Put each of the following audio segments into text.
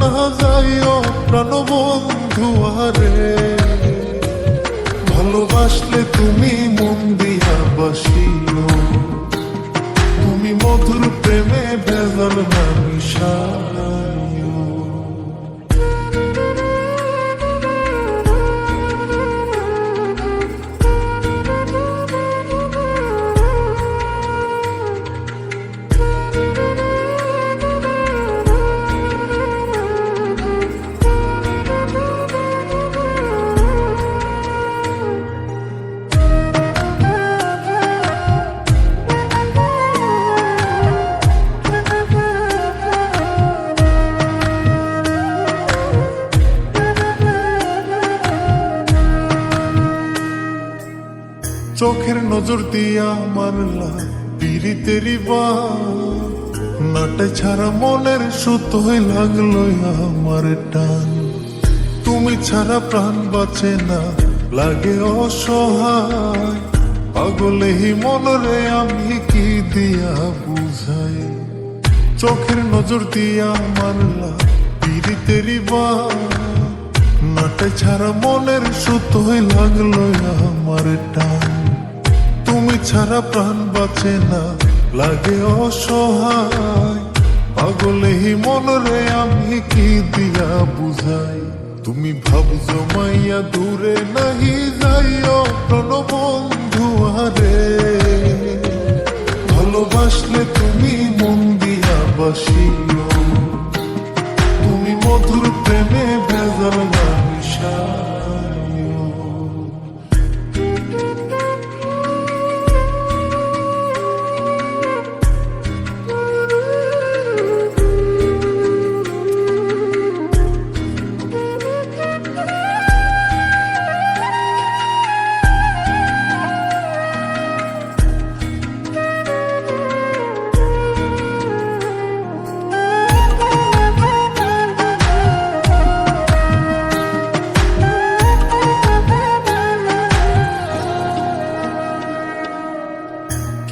না যাইও প্রাণ বন্ধু আরে। ভালোবাসলে তুমি মন দিয়া বাসিও। তুমি মধুর প্রেমে ভেজাল না মিশাইও চোখের নজর দিয়া মারলা পিরিতেরি বা। নাটে ছাড়া মনের সুতোই লাগল আমার টান। তুমি ছাড়া প্রাণ বাঁচে না, লাগে অসহায়। পাগলে মনরে আমি কি দিয়া বুঝাই? চোখের নজর দিয়া মারলা পিরিতেরি বা। নাটে ছাড়া মনের সুতোই লাগল আমার টান। ছাড়া প্রাণ বাঁচে না। লাগে অসহায়। পাগলে হি মনরে আমি কি দিয়া বুঝাই? তুমি ভাব জমাইয়া দূরে নাহি যাইও, প্রণ বন্ধু আরে। ভালোবাসলে তুমি মন দিয়া বাসিও। তুমি মধুর প্রেমে ভেজাল না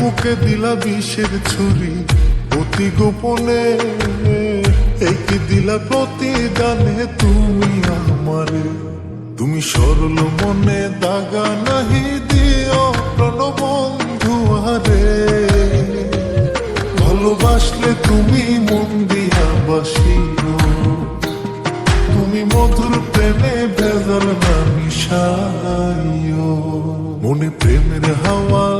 বুকে দিলা বিষের ছুরি, অতি গোপনে কি দিলা প্রতিদানে তুমি আমারে। তুমি সরল মনে দাগা নাহি দিও প্রণ বন্ধু আরে। ভালোবাসলে তুমি মন দিয়া বাসিও। তুমি মধুর প্রেমে ভেজাল না মিশাইও। মনে প্রেমের হাওয়া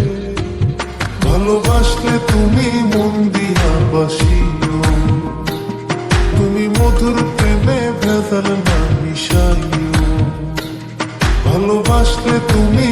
ভালোবাসলে তুমি মন দিয়া বাসিও। তুমি মধুর প্রেমে ভেজাল না মিশাইও। ভালোবাসলে তুমি